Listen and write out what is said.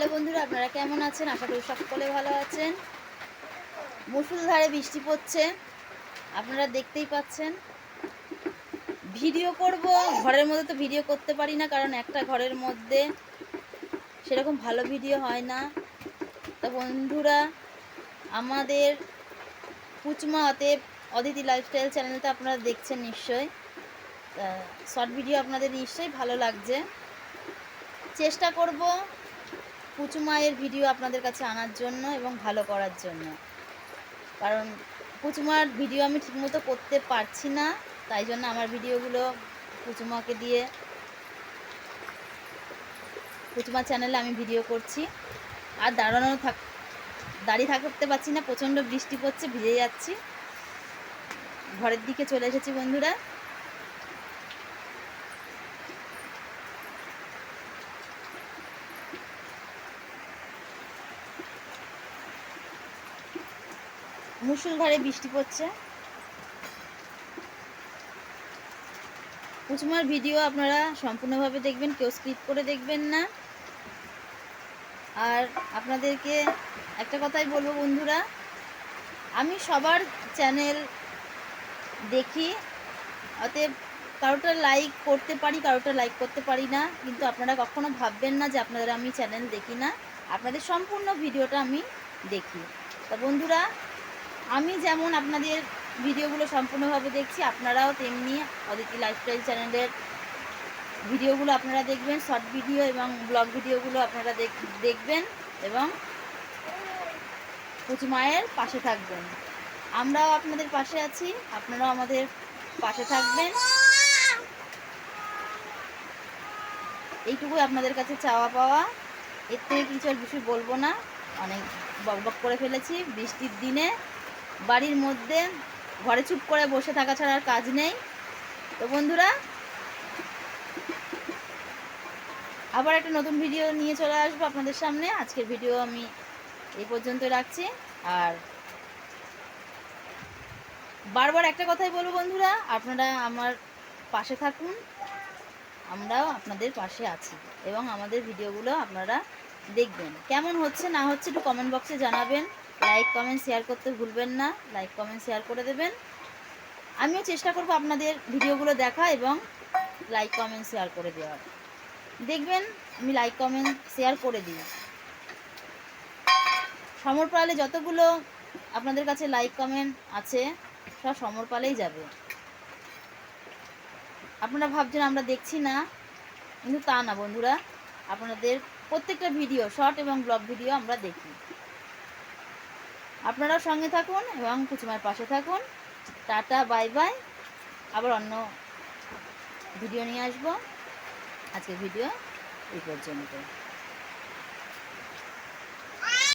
Hello বন্ধুরা, আপনারা কেমন আছেন? আশা করি সকলে ভালো আছেন। মুসুলধারে বৃষ্টি পড়ছে, আপনারা দেখতেই পাচ্ছেন। ভিডিও করব, ঘরের মধ্যে তো ভিডিও করতে পারি না, কারণ একটা ঘরের মধ্যে সেরকম ভালো ভিডিও হয় না। তা বন্ধুরা, আমাদের কুচমা অতএব অদিতি লাইফস্টাইল চ্যানেলটা আপনারা দেখছেন নিশ্চয়ই। শর্ট ভিডিও আপনাদের নিশ্চয়ই ভালো লাগছে। চেষ্টা করব পুচুমায়ের ভিডিও আপনাদের কাছে আনার জন্য এবং ভালো করার জন্য। কারণ পুচুমার ভিডিও আমি ঠিকমতো করতে পারছি না, তাই জন্য আমার ভিডিওগুলো পুচুমাকে দিয়ে পুচুমা চ্যানেলে আমি ভিডিও করছি। আর দাঁড়ানো থাক, দাঁড়িয়ে থাকতে পারছি না, প্রচণ্ড বৃষ্টি পড়ছে, ভিজে যাচ্ছি। ঘরের দিকে চলে এসেছি বন্ধুরা। মুসুলধারে বৃষ্টি পড়ছে। কুচুমার ভিডিও আপনারা সম্পূর্ণভাবে দেখবেন, কেউ স্কিপ করে দেখবেন না। আর আপনাদেরকে একটা কথাই বলব বন্ধুরা, আমি সবার চ্যানেল দেখি, অতএব কারোটা লাইক করতে পারি, কারোটা লাইক করতে পারি না, কিন্তু আপনারা কখনো ভাববেন না যে আপনাদের আমি চ্যানেল দেখি না। আপনাদের সম্পূর্ণ ভিডিওটা আমি দেখি। তা বন্ধুরা আমি যেমন আপনাদের ভিডিওগুলো সম্পূর্ণভাবে দেখছি, আপনারাও তেমনি অদিতি লাইফস্টাইল চ্যানেলের ভিডিওগুলো আপনারা দেখবেন শর্ট ভিডিও এবং ব্লগ ভিডিওগুলো আপনারা দেখ- দেখবেন এবং মায়ের পাশে থাকবেন। আমরাও আপনাদের পাশে আছি, আপনারাও আমাদের পাশে থাকবেন। এইটুকুই আপনাদের কাছে চাওয়া পাওয়া। এর থেকে কিছু আর কিছু বলব না। অনেক বকবক করে ফেলেছি বৃষ্টির দিনে। বাড়ির মধ্যে, ঘরে চুপ করে বসে থাকা ছাড়া আর কাজ নেই। তো বন্ধুরা, আবার একটা নতুন ভিডিও নিয়ে চলে আসব আপনাদের সামনে। আজকের ভিডিও আমি এই পর্যন্ত রাখছি। আর বারবার একটা কথাই বলব বন্ধুরা, আপনারা আমার পাশে থাকুন। আমরাও আপনাদের পাশে আছি এবং আমাদের ভিডিওগুলো আপনারা দেখবেন। কেমন হচ্ছে না হচ্ছে একটু কমেন্ট বক্সে জানাবেন। লাইক কমেন্ট শেয়ার করতে ভুলবেন না। লাইক কমেন্ট শেয়ার করে দেবেন। আমিও চেষ্টা করব আপনাদের ভিডিওগুলো দেখা এবং লাইক কমেন্ট শেয়ার করে দেওয়ার। দেখবেন, আমি লাইক কমেন্ট শেয়ার করে দিই। সমর পালে যতগুলো আপনাদের কাছে লাইক কমেন্ট আছে, সব সমর পালেই যাবে। আপনারা ভাবছেন আমরা দেখছি না, কিন্তু তা না বন্ধুরা। আপনাদের প্রত্যেকটা ভিডিও শর্ট এবং ব্লগ ভিডিও আমরা দেখি। আপনারাও সঙ্গে থাকুন এবং কুচুমার পাশে থাকুন। টাটা, বাই বাই। আবার অন্য ভিডিও নিয়ে আসব। আজকে ভিডিও এই পর্যন্ত।